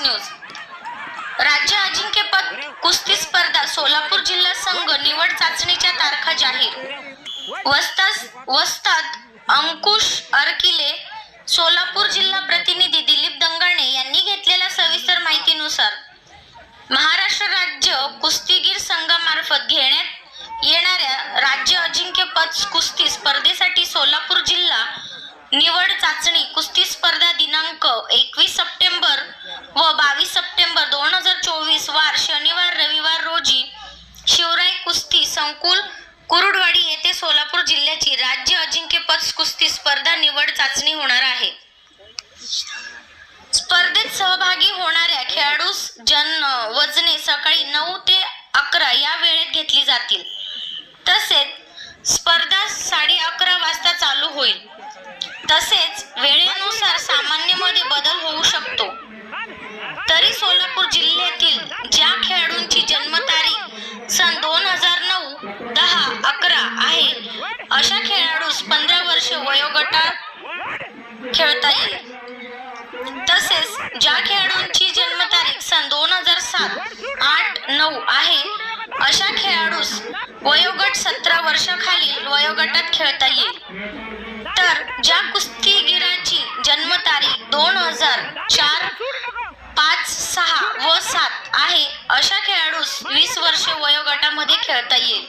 News. राज्य अजिंक्यपद कुस्ती स्पर्धा सोलापूर जिल्हा संघ निवड चाचणीच्या तारखा जाहीर. वस्ताद वस्ताद अंकुश अरकिले सोलापूर जिल्हा प्रतिनिधी दिलीप दंगाणे यांनी घेतलेल्या सविस्तर माहितीनुसार महाराष्ट्र राज्य कुस्तीगीर संघामार्फत घेण्यात येणाऱ्या राज्य अजिंक्यपद कुस्ती स्पर्धेसाठी सोलापूर जिल्हा निवड चाचणी कुस्ती स्पर्धा दिनांक एकवीस सप्टेंबर व बावीस सप्टेंबर दोन हजार चोवीस वार शनिवार रविवार रोजी शिवराय कुस्ती संकुल कुरुडवाडी येथे सोलापूर जिल्ह्याची राज्य अजिंक्यपद कुस्ती स्पर्धा निवड चाचणी होणार आहे. स्पर्धेत सहभागी होणाऱ्या खेळाडूस जन वजने सकाळी नऊ ते अकरा या वेळेत घेतली जातील. तसेच स्पर्धा साडे अकरा वाजता चालू होईल तसेच वेळेनुसार सामान्यमध्ये बदल होऊ शकतो तरी सोलापूर जिल्ह्यातील ज्या खेळाडूंची जन्मतारीख सन दोन हजार नऊ दहा अकरा आहे अशा खेळाडूस पंधरा वर्ष वयोगटात खेळता येईल तसेच ज्या खेळाडूंची जन्मतारीख सन दोन हजार सात आठ नऊ आहे अशा खेळाडूस वयोगट सतरा वर्षाखालील वयोगटात खेळता येईल. तर ज्या कुस्तीगिराची जन्मतारीख दोन हजार चार पाच सहा व सात आहे अशा खेळाडूस वीस वर्ष वयोगटामध्ये खेळता येईल.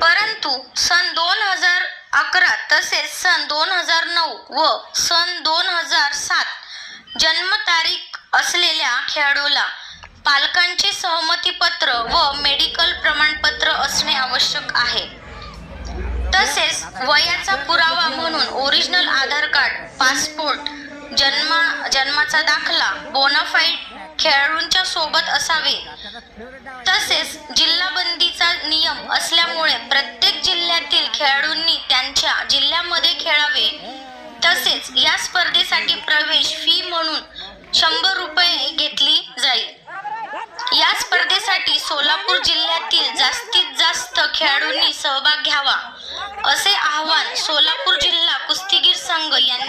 परंतु सन दोन हजार अकरा तसेच सन दोन हजार नऊ व सन दोन हजार सात जन्मतारीख असलेल्या खेळाडूला पालकांचे सहमतीपत्र व मेडिकल प्रमाणपत्र असणे आवश्यक आहे. तसेच वयाचा पुरावा म्हणून ओरिजिनल आधार कार्ड पासपोर्ट जन्मा जन्माचा दाखला बोनाफाईड खेळाडूंच्या सोबत असावे. तसेच जिल्हाबंदीचा नियम असल्यामुळे प्रत्येक जिल्ह्यातील खेळाडूंनी त्यांच्या जिल्ह्यामध्ये खेळावे. तसेच या स्पर्धेसाठी प्रवेश फी म्हणून शंभर रुपये घेतली जाईल. या स्पर्धेसाठी सोलापूर जिल्ह्यातील जास्तीत जास्त खेळाडूंनी सहभाग घ्यावा असे आवाहन सोलापूर जिल्हा कुस्तीगीर संघ यांनी